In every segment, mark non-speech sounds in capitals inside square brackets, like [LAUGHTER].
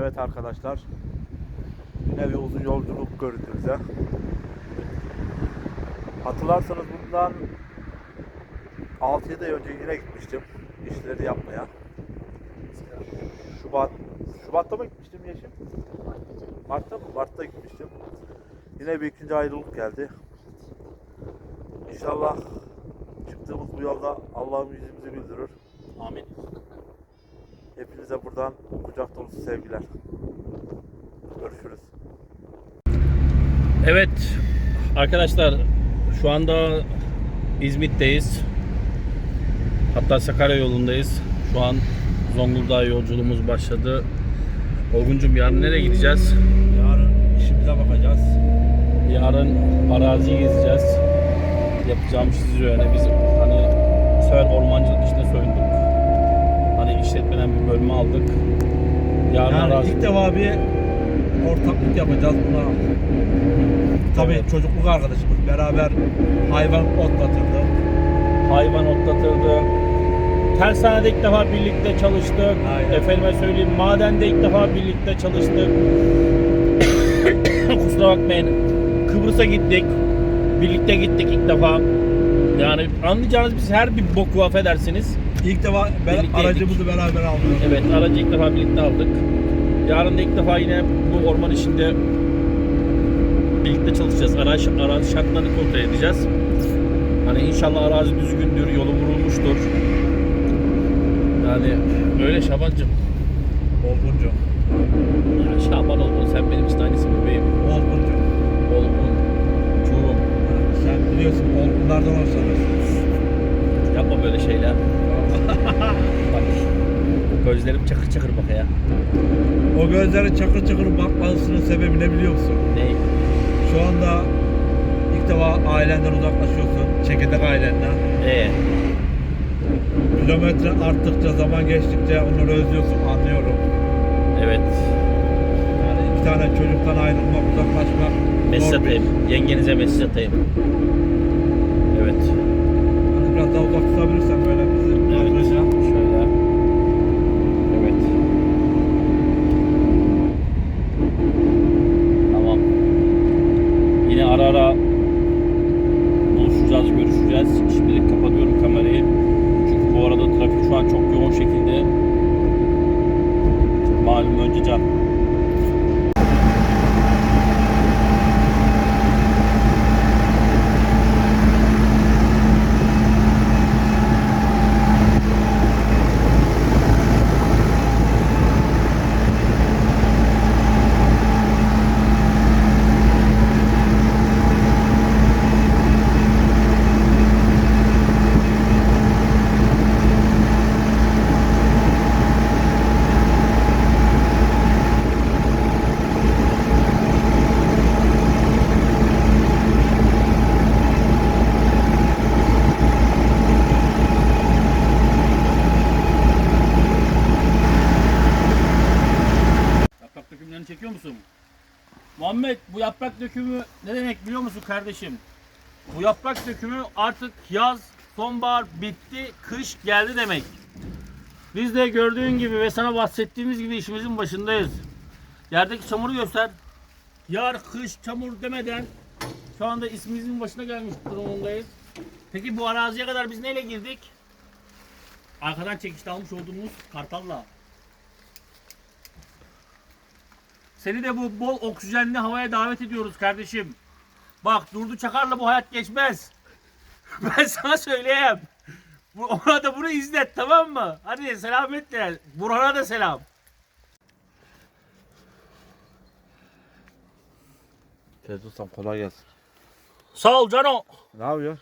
Evet arkadaşlar. Yine bir uzun yolculuk gördük bize. Hatırlarsanız bundan 6-7 ay önce yine gitmiştim. işleri yapmaya. Şubat Şubat'ta mı gitmiştim Yeşim? Mart'ta mı? Mart'ta gitmiştim. Yine bir ikinci ayrılık geldi. İnşallah çıktığımız bu yolda Allah'ım yüzümüzü güldürür. Amin. Hepinize buradan kucak dolusu sevgiler. Görüşürüz. Evet arkadaşlar şu anda İzmit'teyiz. Hatta Sakarya yolundayız. Şu an Zonguldak yolculuğumuz başladı. Olgun'cum yarın nereye gideceğiz? Yarın işimize bakacağız. Yarın arazi gezeceğiz. Yapacağımız sizi öyle biz hani sefer ormancılık işine soyunduk. İşletmeden bir bölme aldık. Yarın Yani arazi... ilk defa bir ortaklık yapacağız buna. Tabii Evet. çocukluk arkadaşımız beraber hayvan otlatırdı. hayvan otlatırdı. Tersanede ilk defa birlikte çalıştık. Aynen. Efendime söyleyeyim madende ilk defa birlikte çalıştık. [COUGHS] Kusura bakmayın. Kıbrıs'a gittik. Birlikte gittik ilk defa. Yani anlayacağınız biz her bir boku affedersiniz. İlk defa Birlikteydik. aracımızı beraber aldık. Evet aracı ilk defa birlikte aldık. Yarın da ilk defa yine bu orman işinde birlikte çalışacağız. Araç, arazi şartlarını kontrol edeceğiz. Hani inşallah arazi düzgündür, yolu vurulmuştur. Yani öyle Şabancım. Olguncu. Ya Şaban oldun sen benim için aynısı bebeğim. Olguncu. Olgun, çuğum. Sen biliyorsun olgunlardan hoşlanırsın. Yapma böyle şeyler. Bak gözlerim çakır çakır bak ya. O gözleri çakır çakır bakmasının sebebi ne biliyor musun? Ne? Şu anda ilk defa ailenden uzaklaşıyorsun. Çekirdek ailenden. Ee, Kilometre arttıkça, zaman geçtikçe onları özlüyorsun, anlıyorum. evet. Yani iki tane çocuktan ayrılmak, uzaklaşmak Mesaj zor bir atayım. Yengenize mesaj atayım. Evet. Hani biraz daha uzak tutabilirsen böyle bizi Evet. kadraja. Şöyle. Evet. Tamam. Yine ara ara buluşacağız, görüşeceğiz. Şimdilik kapatıyorum kamerayı. Çünkü bu arada trafik şu an çok yoğun şekilde. Malum önce can. Yaprak dökümlerini çekiyor musun? Muhammed bu yaprak dökümü ne demek biliyor musun kardeşim? Bu yaprak dökümü artık yaz, sonbahar bitti, kış geldi demek. Biz de gördüğün gibi ve sana bahsettiğimiz gibi işimizin başındayız. Yerdeki çamuru göster. Yar, kış, çamur demeden şu anda ismimizin başına gelmiş durumundayız. Peki bu araziye kadar biz neyle girdik? Arkadan çekişte almış olduğumuz kartalla. Seni de bu bol oksijenli havaya davet ediyoruz kardeşim. Bak durdu çakarla bu hayat geçmez. [LAUGHS] Ben sana söyleyeyim. Bu, ona da bunu izlet tamam mı? Hadi selametle. Burhan'a da selam. Tez ustam kolay gelsin. Sağ ol Cano. Ne yapıyor?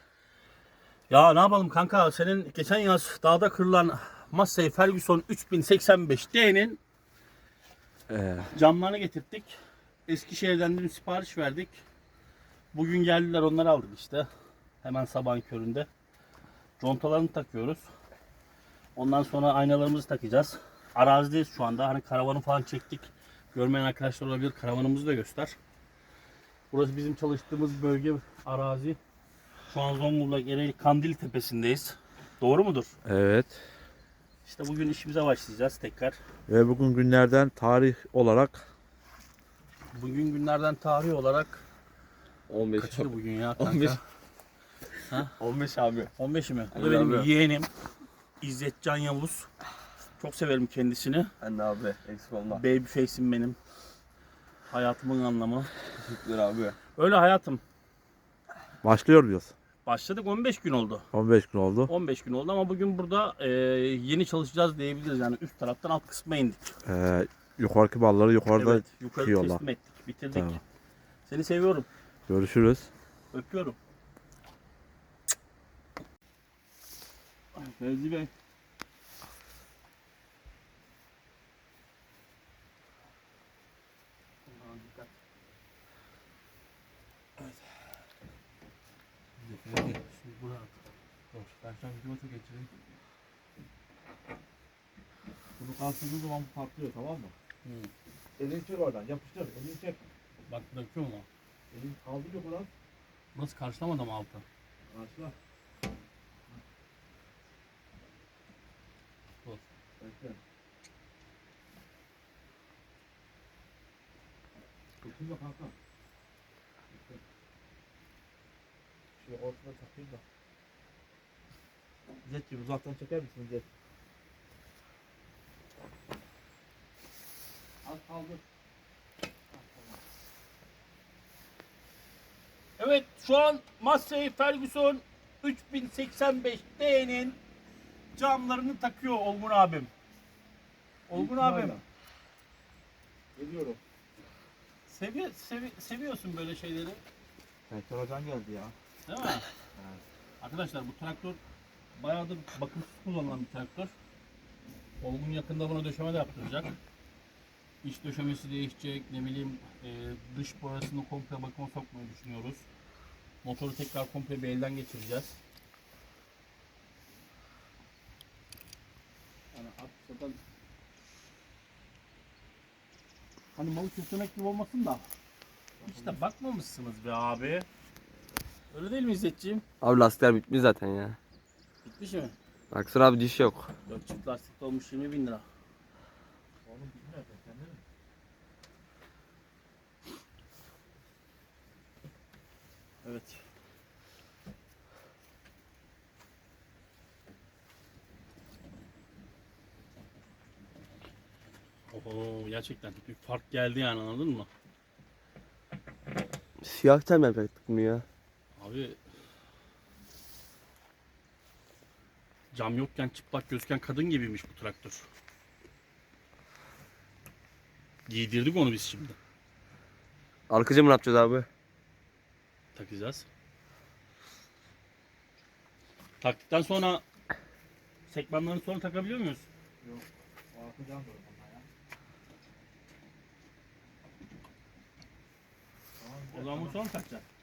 Ya ne yapalım kanka senin geçen yaz dağda kırılan Massey Ferguson 3085D'nin Ee, camlarını getirttik. Eskişehir'den dün sipariş verdik. Bugün geldiler onları aldık işte. Hemen sabahın köründe. Contalarını takıyoruz. Ondan sonra aynalarımızı takacağız. Arazideyiz şu anda. Hani karavanı falan çektik. Görmeyen arkadaşlar olabilir. Karavanımızı da göster. Burası bizim çalıştığımız bölge arazi. Şu an Zonguldak Ereğli Kandil Tepesi'ndeyiz. Doğru mudur? evet. İşte bugün işimize başlayacağız tekrar. Ve bugün günlerden tarih olarak Bugün günlerden tarih olarak 15. kaçtı bugün ya kanka? 15. Ha? 15 abi. 15 mi? Bu da benim abi. yeğenim. İzzet Can Yavuz. Çok severim kendisini. Ben de abi. Eksik olma. Baby face'im benim. Hayatımın anlamı. Teşekkürler abi. Öyle hayatım. başlıyor muyuz? Başladık 15 gün oldu. 15 gün oldu. 15 gün oldu ama bugün burada e, yeni çalışacağız diyebiliriz. Yani üst taraftan alt kısma indik. Ee, yukarıki balları yukarıda evet, yukarı çıkıyorlar. teslim ettik. Bitirdik. Tamam. Seni seviyorum. görüşürüz. Öpüyorum. Fevzi Bey. Şimdi buraya at. Dur, ben sana videosu geçireyim. Bunu kaldırdığın zaman bu patlıyor tamam mı? Hı. Elini çek oradan yapıştır. Elini çek. Bak bırakıyorum ama. Elini kaldırıyor buradan. Nasıl karşılamadı mı alta? Başla. Dur. Bekle. Dokunma kanka. Bekle. Şöyle ortadan takayım da. Zetciğim uzaktan çeker misin Zet? Az kaldı. Evet şu an Massey Ferguson 3085D'nin camlarını takıyor Olgun abim. Olgun abim Geliyorum. sevi, sevi, seviyorsun böyle şeyleri Petrol Hocan geldi ya. Değil mi? Arkadaşlar bu traktör bayağıdır bakımsız kullanılan bir traktör. Olgun yakında buna döşeme de yaptıracak. İç döşemesi değişecek, ne bileyim e, dış boyasını komple bakıma sokmayı düşünüyoruz. Motoru tekrar komple bir elden geçireceğiz. Yani hakikaten hani malı kötülemek gibi olmasın da hiç de bakmamışsınız be abi. Öyle değil mi İzzetciğim? Abi lastikler bitmiş zaten ya. Bitmiş mi? Baksana abi diş yok. 4 çift lastik olmuş 20 bin lira. Oğlum bilmiyorum sen değil mi? Evet. Oho gerçekten bir fark geldi yani anladın mı? Siyah tem yapacaktık bunu ya. Abi cam yokken çıplak gözüken kadın gibiymiş bu traktör. Giydirdik onu biz şimdi. Arka camı ne yapacağız abi? takacağız. Taktıktan sonra sekmanlarını sonra takabiliyor muyuz? Arkadan dur bunlar ya. O zaman bunu sonra takacağız?